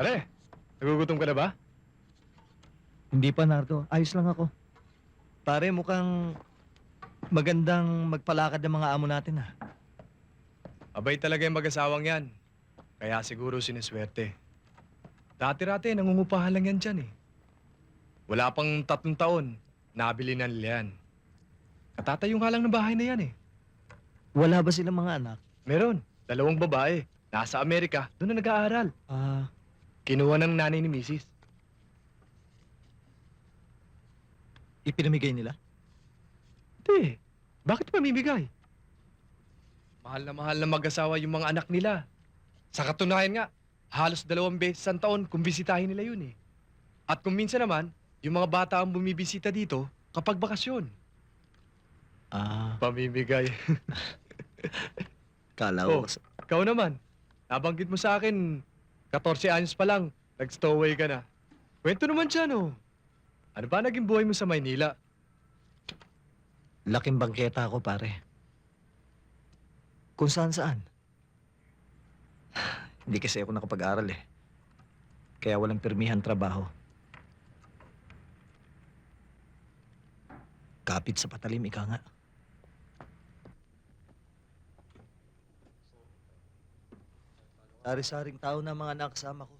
Pare, nagugutom ka na ba? Hindi pa, Nardo. Ayos lang ako. Pare, mukhang magandang magpalakad ng mga amo natin, ah. Abay talaga yung mag-asawang yan. Kaya siguro siniswerte. Dati-rati, nangungupahan lang yan dyan eh. Wala pang tatlong taon, nabili na nila yan. Katatayo nga lang ng bahay na yan eh. Wala ba silang mga anak? Meron, dalawang babae. Nasa Amerika, doon na nag-aaral. Ah, Kinuha ng nanay ni Mrs. ipinamigay nila? Hindi. Bakit mamimigay? Mahal na mahal na mag-asawa yung mga anak nila. Sa katunayan nga, halos dalawang beses ang taon kung bisitahin nila yun eh. At kung minsan naman, yung mga bata ang bumibisita dito kapag bakasyon. Ah, Pamimigay. kala Oh. ko. sa- Ikaw naman, nabanggit mo sa akin, 14 anyos pa lang, nag-stowaway ka na. Kwento naman siya, no? Ano ba naging buhay mo sa Maynila? Laking bangketa ako, pare. Kung saan saan. Hindi kasi ako nakapag-aral eh. Kaya walang pirmihan trabaho. Kapit sa patalim, ika nga. Sari-saring tao na mga nakasama ko.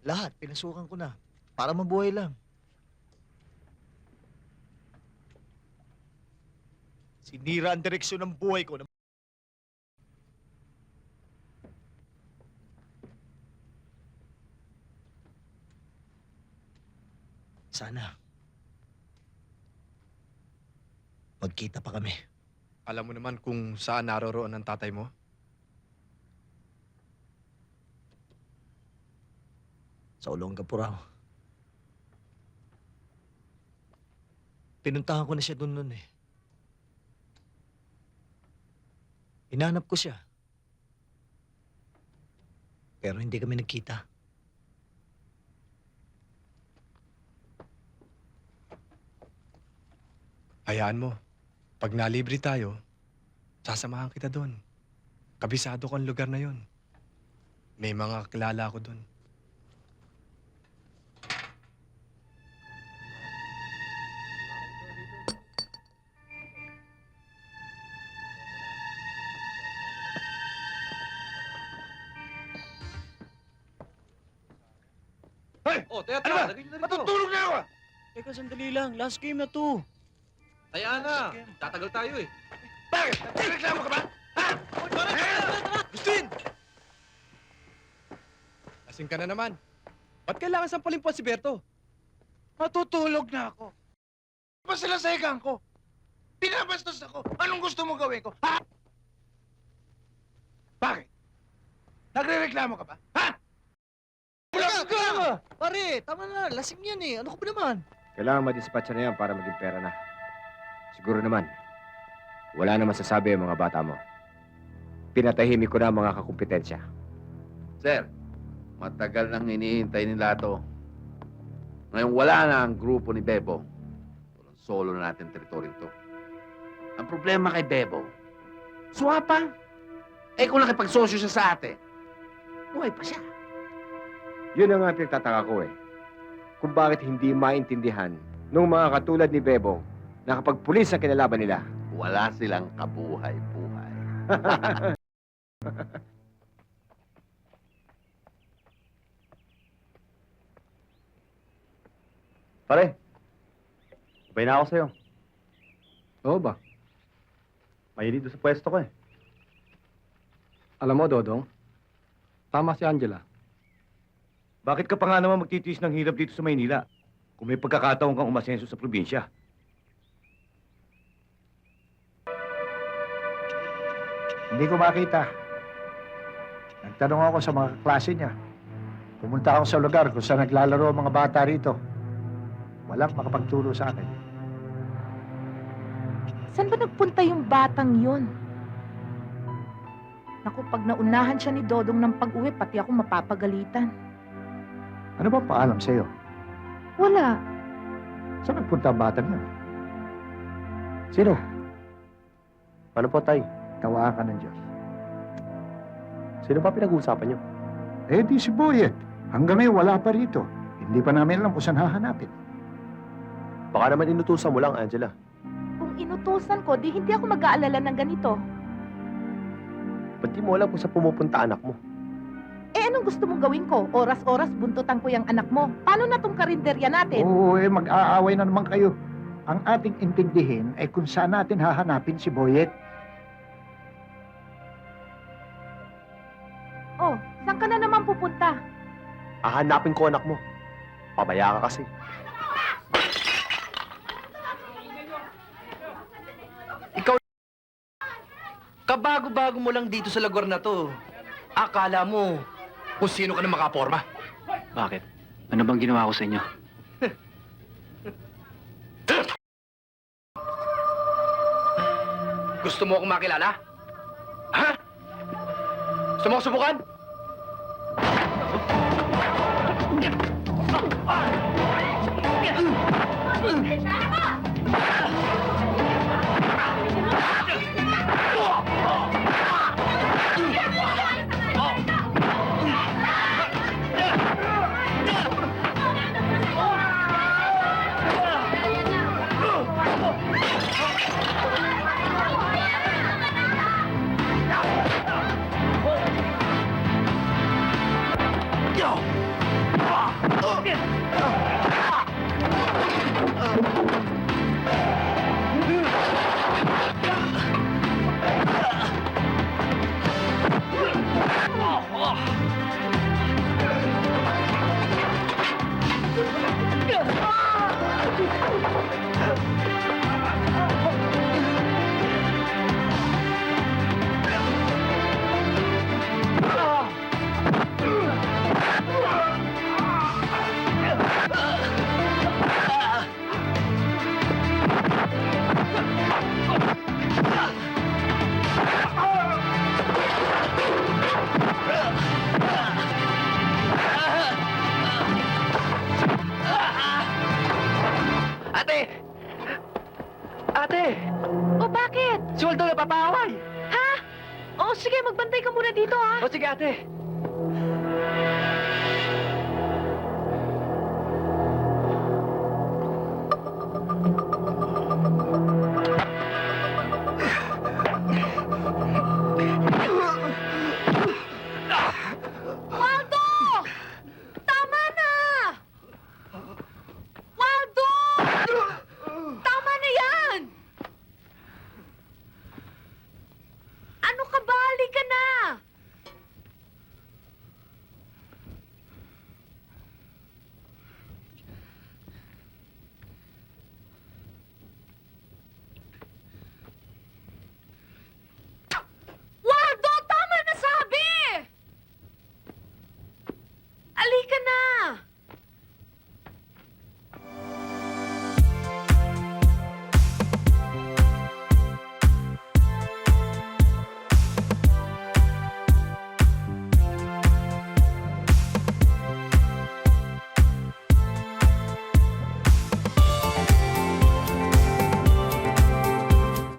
Lahat, pinasukan ko na. Para mabuhay lang. Sinira ang direksyon ng buhay ko. Sana. Magkita pa kami. Alam mo naman kung saan naroroon ang tatay mo? Sa Olongaporao. Pinuntahan ko na siya doon noon eh. Hinanap ko siya. Pero hindi kami nagkita. Hayaan mo. Pag nalibre tayo, sasamahan kita doon. Kabisado ko ang lugar na yon. May mga kilala ko doon. Oh, teka, Ano ba? teka. Lagay nyo na rito. Matutulog na ako! Teka, sandali lang. Last game na to. Taya na. Tatagal tayo eh. Bakit? Nagreklamo ka ba? Ha? Justin! Lasing ka na naman. Ba't kailangan sampalin po si Berto? Matutulog na ako. Pa sila sa higang ko. Pinabastos ako. Anong gusto mo gawin ko? Ha? Bakit? Nagre-reklamo ka ba? Teka! Pare, tama na. Lasing yan eh. Ano ko ba naman? Kailangan madispatcha na yan para maging pera na. Siguro naman, wala naman sasabi ang mga bata mo. Pinatahimik ko na ang mga kakumpetensya. Sir, matagal nang hinihintay nila to. Ngayon wala na ang grupo ni Bebo. Walang solo na natin teritoryo to. Ang problema kay Bebo, suwapa. Eh kung nakipagsosyo siya sa atin, buhay pa siya. Yun ang nga pinagtataka ko eh. Kung bakit hindi maintindihan nung mga katulad ni Bebong na kapag pulis ang kinalaban nila, Wala silang kabuhay-buhay. Pare, sabay na ako sa'yo. Oo ba? Mahilig doon sa pwesto ko eh. Alam mo, Dodong, tama si Angela. Bakit ka pa nga naman magtitiis ng hirap dito sa Maynila kung may pagkakataon kang umasenso sa probinsya? Hindi ko makita. Nagtanong ako sa mga klase niya. Pumunta ako sa lugar kung saan naglalaro ang mga bata rito. Walang makapagturo sa akin. Saan ba nagpunta yung batang yun? Naku, pag naunahan siya ni Dodong ng pag-uwi, pati ako mapapagalitan. Ano ba paalam sa'yo? Wala. Saan nagpunta ang batang yun? Sino? Ano po, Tay? Tawaan ka ng Diyos. Sino ba pinag-uusapan niyo? Eh di si Boyet. Hanggang ngayon wala pa rito. Hindi pa namin alam kung saan hahanapin. Baka naman inutusan mo lang, Angela. Kung inutusan ko, di hindi ako mag-aalala ng ganito. Ba't di mo alam kung saan pumupunta anak mo? Anong gusto mong gawin ko? Oras-oras buntutan ko yung anak mo. Paano na tong karinderya natin? Oo, eh mag-aaway na naman kayo. Ang ating intindihin ay kung saan natin hahanapin si Boyet. Oh, saan ka na naman pupunta? Hahanapin ko anak mo. Pabaya ka kasi. Kabago-bago mo lang dito sa lugar na to. Akala mo kung sino ka na makaporma. Bakit? Ano bang ginawa ko sa inyo? Gusto mo akong makilala? Ha? Gusto mo akong subukan? Ate! Ate! Oh, bakit? Si Waldo na papaway! Oh, sige, magbantay ka muna dito, ha? O sige ate,